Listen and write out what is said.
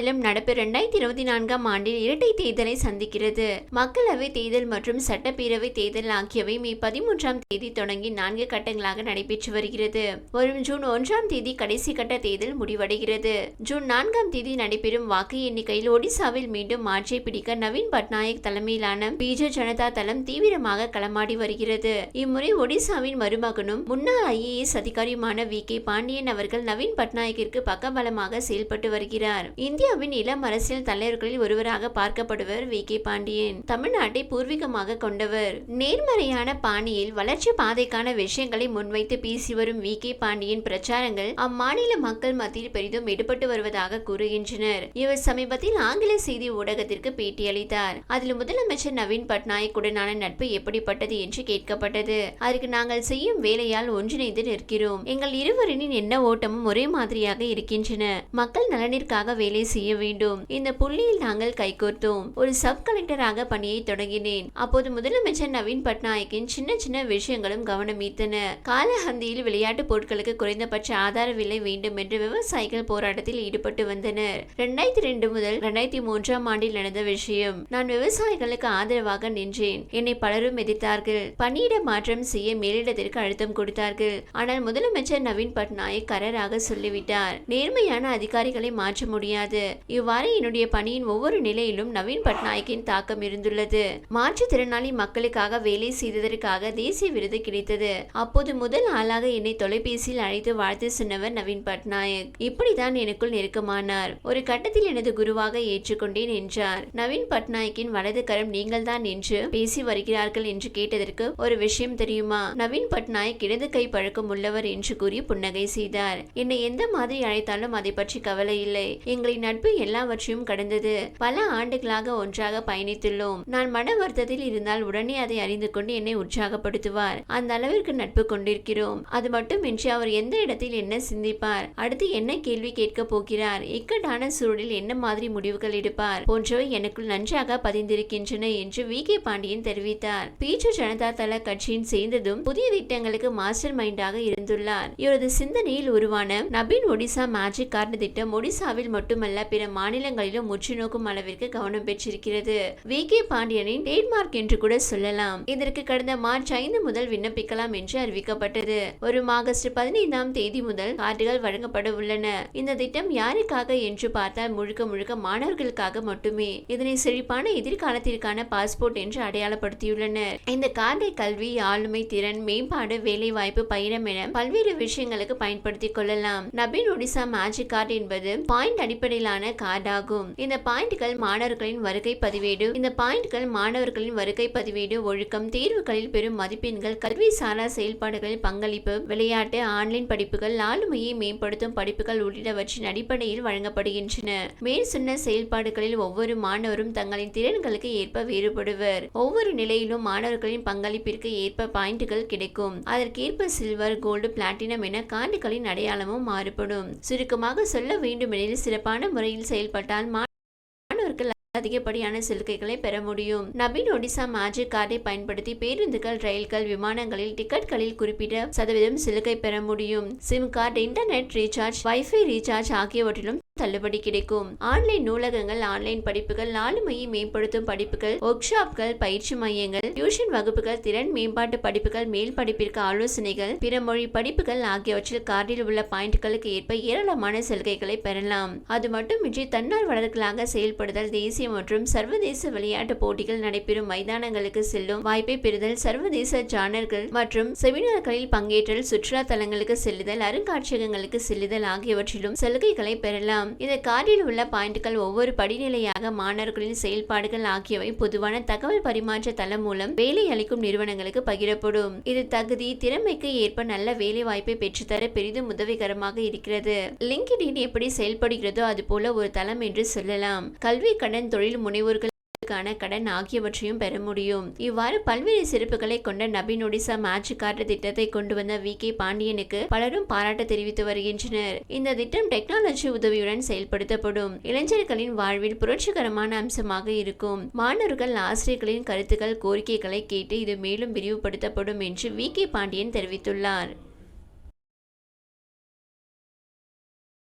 மேலும் நடப்பு இரண்டாயிரத்தி இருபத்தி நான்காம் ஆண்டில் இரட்டை தேர்தலை சந்திக்கிறது. மக்களவை தேர்தல் மற்றும் சட்டப்பேரவை தேர்தல் ஆகியவை மே பதிமூன்றாம் தேதி தொடங்கி நான்கு கட்டங்களாக நடைபெற்று வருகிறது. வரும் ஜூன் ஒன்றாம் தேதி கடைசி கட்ட தேர்தல் முடிவடைகிறது. ஜூன் நான்காம் தேதி நடைபெறும் வாக்கு எண்ணிக்கையில் ஒடிசாவில் மீண்டும் ஆட்சியை பிடிக்க நவீன் பட்நாயக் தலைமையிலான பிஜு ஜனதா தளம் தீவிரமாக களமாடி வருகிறது. இம்முறை ஒடிசாவின் மருமகனும் முன்னாள் ஐஏஎஸ் அதிகாரியுமான வி கே பாண்டியன் அவர்கள் நவீன் பட்நாயக்கிற்கு பக்கபலமாக செயல்பட்டு வருகிறார். இந்திய இந்தியாவின் இளம் அரசியல் தலைவர்களில் ஒருவராக பார்க்கப்படுவர் வி. கே. பாண்டியன். தமிழ்நாட்டை பூர்வீகமாக கொண்டவர். நேர்மறையான பாணியில் வளர்ச்சி பாதைக்கான விஷயங்களை முன்வைத்து பேசி வரும் வி. கே. பாண்டியன் பிரச்சாரங்கள் அம்மாநில மக்கள் மத்தியில் பெரிதும் எடுபட்டு வருவதாக கூறுகின்றனர். இவர் சமீபத்தில் ஆங்கில செய்தி ஊடகத்திற்கு பேட்டியளித்தார். அதில் முதலமைச்சர் நவீன் பட்நாயக்குடனான நட்பு எப்படிப்பட்டது என்று கேட்கப்பட்டது. அதற்கு நாங்கள் செய்யும் வேலையால் ஒன்றிணைந்து நிற்கிறோம். எங்கள் இருவரின் எண்ண ஓட்டமும் ஒரே மாதிரியாக இருக்கின்றன. மக்கள் நலனிற்காக வேலை செய்ய வேண்டும். இந்த புள்ளியில் நாங்கள் கைகோர்த்தோம் ஒரு சப் கலெக்டராக பணியை தொடங்கினேன். அப்போது முதலமைச்சர் நவீன் பட்நாயக்கின் சின்ன சின்ன விஷயங்களும் கவனம் ஈர்த்தன காலஹந்தியில் விளையாட்டு பொருட்களுக்கு குறைந்தபட்ச ஆதார விலை வேண்டும் என்று விவசாயிகள் போராட்டத்தில் ஈடுபட்டு வந்தனர். இரண்டாயிரத்தி ரெண்டு முதல் இரண்டாயிரத்தி மூன்றாம் ஆண்டில் நடந்த விஷயம். நான் விவசாயிகளுக்கு ஆதரவாக நின்றேன். என்னை பலரும் எதிர்த்தார்கள். பணியிட மாற்றம் செய்ய மேலிடத்திற்கு அழுத்தம் கொடுத்தார்கள். ஆனால் முதலமைச்சர் நவீன் பட்நாயக் கரராக சொல்லிவிட்டார். நேர்மையான அதிகாரிகளை மாற்ற முடியாது. இவ்வாறு என்னுடைய பணியின் ஒவ்வொரு நிலையிலும் நவீன் பட்நாயக்கின் தாக்கம் இருந்துள்ளது. மாற்றுத்திறனாளி மக்களுக்காக வேலை செய்ததற்காக தேசிய விருது கிடைத்தது. அப்போது முதல் ஆளாக என்னை தொலைபேசியில் அழைத்து வாழ்த்து சொன்னவர் நவீன் பட்நாயக். இப்படிதான் எனக்குள் நெருக்கமானார். ஒரு கட்டத்தில் எனது குருவாக ஏற்றுக்கொண்டேன் என்றார். நவீன் பட்நாயக்கின் வலது கரம் நீங்கள்தான் என்று பேசி வருகிறார்கள் என்று கேட்டதற்கு ஒரு விஷயம் தெரியுமா? நவீன் பட்நாயக் இடது கை பழக்கம் உள்ளவர் என்று கூறி புன்னகை செய்தார். என்னை எந்த மாதிரி அழைத்தாலும் அதை பற்றி கவலை இல்லை. எங்களின் நட்பு எல்லாவற்றையும் கடந்தது. பல ஆண்டுகளாக ஒன்றாக பயணித்துள்ளோம். நான் மன வருத்தத்தில் இருந்தால் உடனே அதை அறிந்து கொண்டு என்னை உற்சாகப்படுத்துவார். அந்த அளவிற்கு நட்பு கொண்டிருக்கிறோம். அது மட்டுமின்றி அவர் எந்த இடத்தில் என்ன சிந்திப்பார்? அடுத்து என்ன கேள்வி கேட்க போகிறார்? இக்கட்டான சூழலில் என்ன மாதிரி முடிவுகள் எடுப்பார்? போன்றவை எனக்குள் நன்றாக பதிந்திருக்கின்றன என்று வி. கே. பாண்டியன் தெரிவித்தார். பீச்சு ஜனதா தள கட்சியின் சேர்ந்ததும் புதிய திட்டங்களுக்கு மாஸ்டர் மைண்டாக இருந்துள்ளார். இவரது சிந்தனையில் உருவான நபீன் ஒடிசா மேஜிக் கார்டு திட்டம் ஒடிசாவில் மட்டுமல்ல பிற மாநிலங்களிலும் முற்று நோக்கும் அளவிற்கு கவனம் பெற்றிருக்கிறது. வி. கே. பாண்டியனின் டேட்மார்க் என்று கூட சொல்லலாம். இதற்கு கடந்த மார்ச் ஐந்து முதல் விண்ணப்பிக்கலாம் என்று அறிவிக்கப்பட்டது. வரும் ஆகஸ்ட் பதினைந்தாம் தேதி முதல் கார்டுகள் வழங்கப்பட உள்ளன. இந்த திட்டம் யாருக்காக என்று பார்த்தால் முழுக்க முழுக்க மாணவர்களுக்காக மட்டுமே. இதனை செழிப்பான எதிர்காலத்திற்கான பாஸ்போர்ட் என்று அடையாளப்படுத்தியுள்ளனர். இந்த கார்டை கல்வி ஆளுமை திறன் மேம்பாடு வேலைவாய்ப்பு பயணம் என பல்வேறு விஷயங்களுக்கு பயன்படுத்திக் கொள்ளலாம். நபீன் ஒடிசா மேஜிக் கார்டு என்பது பாயிண்ட் அடிப்படையிலான கார்டாகும். இந்த பாயிண்ட்கள் மாணவர்களின் வருகை பதிவேடு. இந்த பாயிண்ட்கள் மாணவர்களின் வருகை பதிவேடு ஒழுக்கம் தேர்வுகளில் பெறும் மதிப்பெண்கள் கல்வி சாரா செயல்பாடுகளில் பங்களிப்பு விளையாட்டு ஆன்லைன் படிப்புகள் ஆளுமையை மேம்படுத்தும் படிப்புகள் உள்ளிட்டவற்றின் அடிப்படையில் வழங்கப்படுகின்றன. மேல் சொன்ன செயல்பாடுகளில் ஒவ்வொரு மாணவரும் தங்களின் திறன்களுக்கு ஏற்ப வேறுபடுவர். ஒவ்வொரு நிலையிலும் மாணவர்களின் பங்களிப்பிற்கு ஏற்ப பாயிண்டுகள் கிடைக்கும். அதற்கேற்ப சில்வர் கோல்டு பிளாட்டினம் என கார்டுகளின் அடையாளமும் மாறுபடும். சுருக்கமாக சொல்ல வேண்டுமெனில் சிறப்பான முறை முறையில் செயல்பட்டால் மாணவர்கள் அதிகப்படியான சலுகைகளை பெற முடியும். நவீன் ஒடிசா மேஜிக் கார்டை பயன்படுத்தி பேருந்துகள் ரயில்கள் விமானங்களில் டிக்கெட்களில் குறிப்பிட்ட சதவீதம் சலுகை பெற முடியும். SIM card internet recharge wifi recharge ஆகியவற்றிலும் தள்ளுபடி கிடைக்கும். ஆன்லைன் நூலகங்கள் ஆன்லைன் படிப்புகள் ஆளுமையை மேம்படுத்தும் படிப்புகள் ஒர்க் ஷாப்கள் பயிற்சி மையங்கள் டியூஷன் வகுப்புகள் திறன் மேம்பாட்டு படிப்புகள் மேல் படிப்பிற்கு ஆலோசனைகள் பிற மொழி படிப்புகள் ஆகியவற்றில் கார்டில் உள்ள பாயிண்ட்களுக்கு ஏற்ப ஏராளமான சலுகைகளை பெறலாம். அது மட்டுமின்றி தன்னார்வலர்களாக செயல்படுதல் தேசிய மற்றும் சர்வதேச விளையாட்டு போட்டிகள் நடைபெறும் மைதானங்களுக்கு செல்லும் வாய்ப்பை பெறுதல் சர்வதேச ஜானர்கள் மற்றும் செமினார்களில் பங்கேற்றல் சுற்றுலா தலங்களுக்கு செல்லுதல் அருங்காட்சியகங்களுக்கு செல்லுதல் ஆகியவற்றிலும் சலுகைகளை பெறலாம். இந்த கார்டில் உள்ள பாயிண்ட்கள் ஒவ்வொரு படிநிலையாக மாணவர்களின் செயல்பாடுகள் ஆகியவை பொதுவான தகவல் பரிமாற்ற தளம் மூலம் வேலை அளிக்கும் நிறுவனங்களுக்கு பகிரப்படும். இது தகுதி திறமைக்கு ஏற்ப நல்ல வேலை வாய்ப்பை பெற்றுத்தர பெரிதும் உதவிகரமாக இருக்கிறது. லிங்க்டின் எப்படி செயல்படுகிறதோ அது போல ஒரு தளம் என்று சொல்லலாம். கல்வி கடன் தொழில் முனைவோர்கள் க்கான கடன் ஆகியவற்றையும் பெற முடியும். இவ்வாறு பல்வேறு சிறப்புகளை கொண்ட நபின் ஒடிசா மேட்ச் கார்டு திட்டத்தை கொண்டு வந்த வி கே பாண்டியனுக்கு பலரும் பாராட்டு தெரிவித்து வருகின்றனர். இந்த திட்டம் டெக்னாலஜி உதவியுடன் செயல்படுத்தப்படும். இளைஞர்களின் வாழ்வில் புரட்சிகரமான அம்சமாக இருக்கும். மாணவர்கள் ஆசிரியர்களின் கருத்துக்கள் கோரிக்கைகளை கேட்டு இது மேலும் விரிவுபடுத்தப்படும் என்று வி கே பாண்டியன் தெரிவித்துள்ளார்.